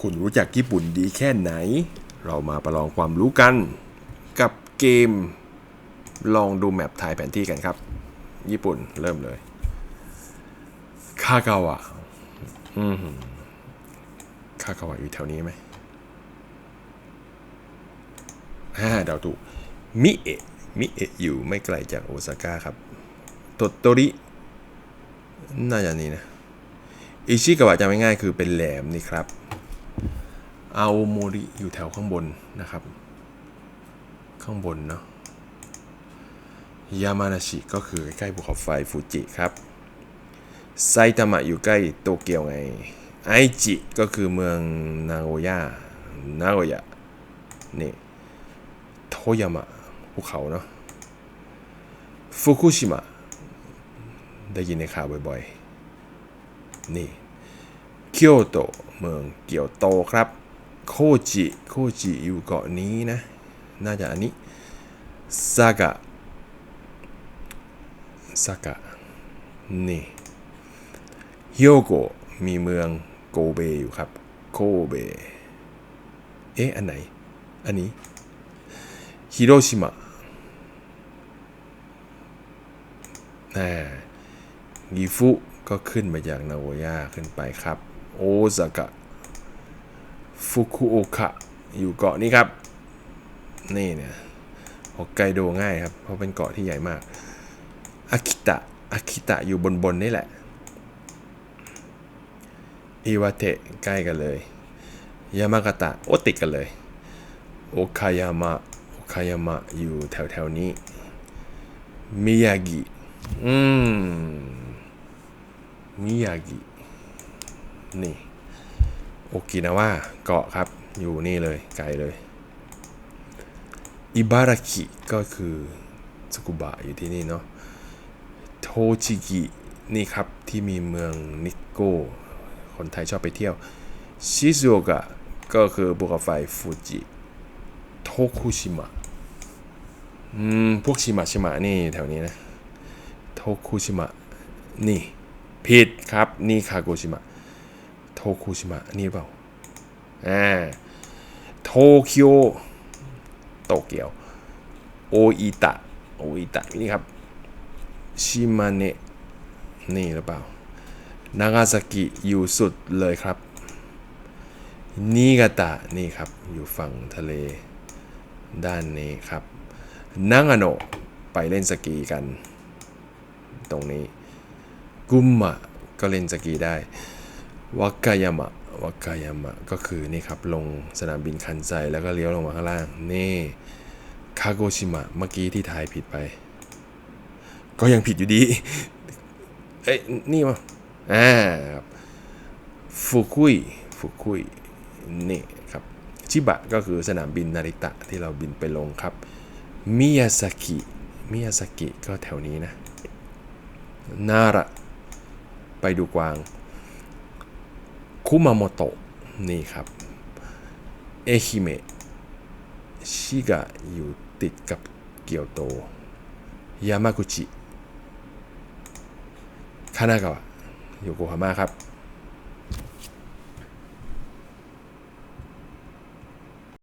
คุณรู้จักญี่ปุ่นดีแค่ไหน เรามาประลองความรู้กัน กับเกม ลองดูแมปถ่ายแผนที่กันครับ ญี่ปุ่นเริ่มเลยคากาวะอืมคากาวะอยู่แถวนี้ไหมฮ่าเดาถูกมิเอะมิเอะอยู่ไม่ไกลจากโอซาก้าครับโตโตริน่าจะนี่นะ อิชิกาวะจำง่ายๆคือเป็นแหลมนี่ครับ อาโอโมริอยู่แถวข้างบนนะครับ ข้างบนเนาะยามานาชิก็คือใกล้ภูเขาไฟฟูจิครับไซตามะอยู่ใกล้โตเกียวไง ไอจิก็คือเมืองนาโกย่านาโกย่านี่โทยามะภูเขาเนาะฟุกุชิมะได้ยินในข่าวบ่อยๆ นี่เกียวโตเมืองเกียวโตครับ โคจิโคจิอยู่เกาะนี้นะ น่าจะอันนี้ซากะซากะนี่ฮิโยโกะมีเมืองโกเบอยู่ครับโกเบ เอ๊ะ อันไหน อันนี้ฮิโรชิมะอ่ากิฟุก็ขึ้นมาจากนาโกย่าขึ้นไปครับ โอซากะ ฟุกุโอกะอยู่เกาะนี้ครับ นี่เนี่ยฮอกไกโดง่ายครับ เพราะเป็นเกาะที่ใหญ่มากอากิตะอากิตะอยู่บนบนนี่แหละอิวาเตะใกล้กันเลยยามากาตะโอติดกันเลยโอคายามะโอคายามะอยู่แถวแถวๆนี้มิยากิอืมมิยากินี่ โอกินาวาเกาะครับ อยู่นี่เลยไกลเลยอิบาราคิก็คือสกุบะอยู่ที่นี่เนาะโทชิกินี่ครับที่มีเมืองนิโก้คนไทยชอบไปเที่ยวชิซูโอกะก็คือภูเขาไฟฟูจิโทคุชิมะอืมพวกชิมะชิมะนี่แถวนี้นะโทคุชิมะนี่ผิดครับนี่คาโกชิมะ โทคุชิมะนี่เปล่าอ่าโตเกียวโตเกียวโออิตะโออิตะนี่ครับชิมาเนะนี่หรือเปล่านางาซากิอยู่สุดเลยครับนิกาตะนี่ครับอยู่ฝั่งทะเลด้านนี้ครับนางาโนะไปเล่นสกีกัน ตรงนี้ กุมมะก็เล่นสกีได้ วักายามะวักายามะก็คือนี่ครับลงสนามบินคันไซแล้วก็เลี้ยวลงมาข้างล่าง นี่คาโกชิมะเมื่อกี้ที่ทายผิดไป ก็ยังผิดอยู่ดี เอ้ยนี่มาอ่าครับฟุกุยฟุกุยนี่ครับ ชิบะก็คือสนามบินนาริตะที่เราบินไปลงครับ มิยาซากิมิยาซากิก็แถวนี้นะ นาระ ไปดูกวาง คุมาโมโตะนี่ครับเอฮิเมะชิกะอยู่ติดกับเกียวโต ยามากุจิคานากาวะโยโกฮาม่าครับ